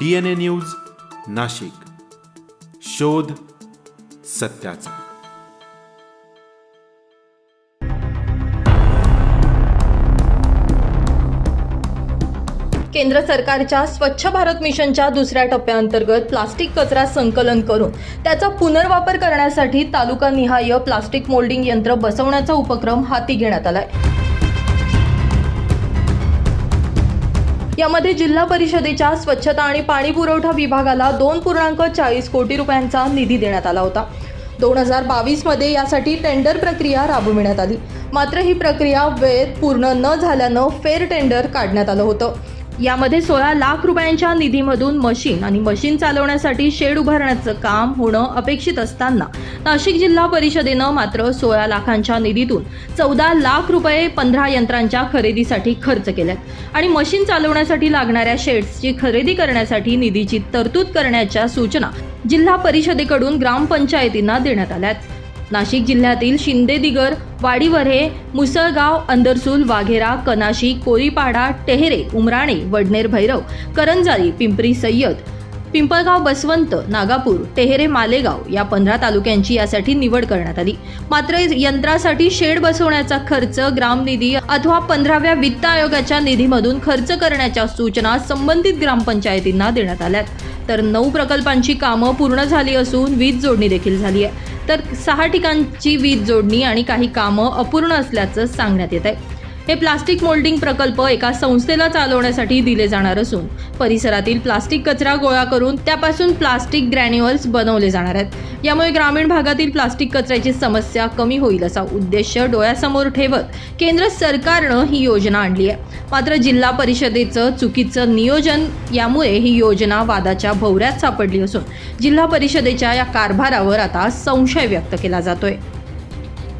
DNA news Nashik. शोध सत्याचा. केंद्र सरकारच्या स्वच्छ भारत मिशनच्या दुसऱ्या टप्प्याअंतर्गत प्लास्टिक कचरा संकलन करून त्याचा पुनर्वापर करण्यासाठी तालुकानिहाय प्लास्टिक मोल्डिंग यंत्र बसवण्याचा उपक्रम हाती घेण्यात आलाय. यामध्ये जिल्हा परिषदेच्या स्वच्छता आणि पाणी पुरवठा विभागाला दोन पूर्णांक चाळीस कोटी रुपयांचा निधी देण्यात आला होता. दोन हजार बावीसमध्ये यासाठी टेंडर प्रक्रिया राबविण्यात आली. मात्र ही प्रक्रिया वेळेत पूर्ण न झाल्यानं फेर टेंडर काढण्यात आलं होतं. यामध्ये सोळा लाख रुपयांच्या निधीमधून मशीन आणि मशीन चालवण्यासाठी शेड उभारण्याचं काम होणं अपेक्षित असताना नाशिक जिल्हा परिषदेनं मात्र सोळा लाखांच्या निधीतून चौदा लाख रुपये पंधरा यंत्रांच्या खरेदीसाठी खर्च केल्यात आणि मशीन चालवण्यासाठी लागणाऱ्या शेड्सची खरेदी करण्यासाठी निधीची तरतूद करण्याच्या सूचना जिल्हा परिषदेकडून ग्रामपंचायतींना देण्यात आल्यात. नाशिक जिल्ह्यातील शिंदे दिगर वाडीवरे मुसळगाव अंदरसूल वाघेरा कनाशी कोरीपाडा टेहरे उमराणे वडनेर भैरव करंजारी पिंपरी सय्यद पिंपळगाव बसवंत नागापूर टेहरे मालेगाव या पंधरा तालुक्यांची यासाठी निवड करण्यात आली. मात्र यंत्रासाठी शेड बसवण्याचा खर्च ग्रामनिधी अथवा पंधराव्या वित्त आयोगाच्या निधीमधून खर्च करण्याच्या सूचना संबंधित ग्रामपंचायतींना देण्यात आल्यात. तर नऊ प्रकल्पांची कामं पूर्ण झाली असून वीज जोडणी देखील झाली आहे. तर सहा ठिकाणची वीज जोडणी आणि काही कामं अपूर्ण असल्याचं सांगण्यात येत आहे. हे प्लास्टिक मोल्डिंग प्रकल्प एका संस्थेला चालवण्यासाठी दिले जाणार असून परिसरातील प्लास्टिक कचरा गोळा करून त्यापासून प्लास्टिक ग्रॅन्युअल्स बनवले जाणार आहेत. यामुळे ग्रामीण भागातील प्लास्टिक कचऱ्याची समस्या कमी होईल असा उद्देश डोळ्यासमोर ठेवत केंद्र सरकारनं ही योजना आणली आहे. मात्र जिल्हा परिषदेचं चुकीचं नियोजन यामुळे ही योजना वादाच्या भोवऱ्यात सापडली असून जिल्हा परिषदेच्या या कारभारावर आता संशय व्यक्त केला जातोय.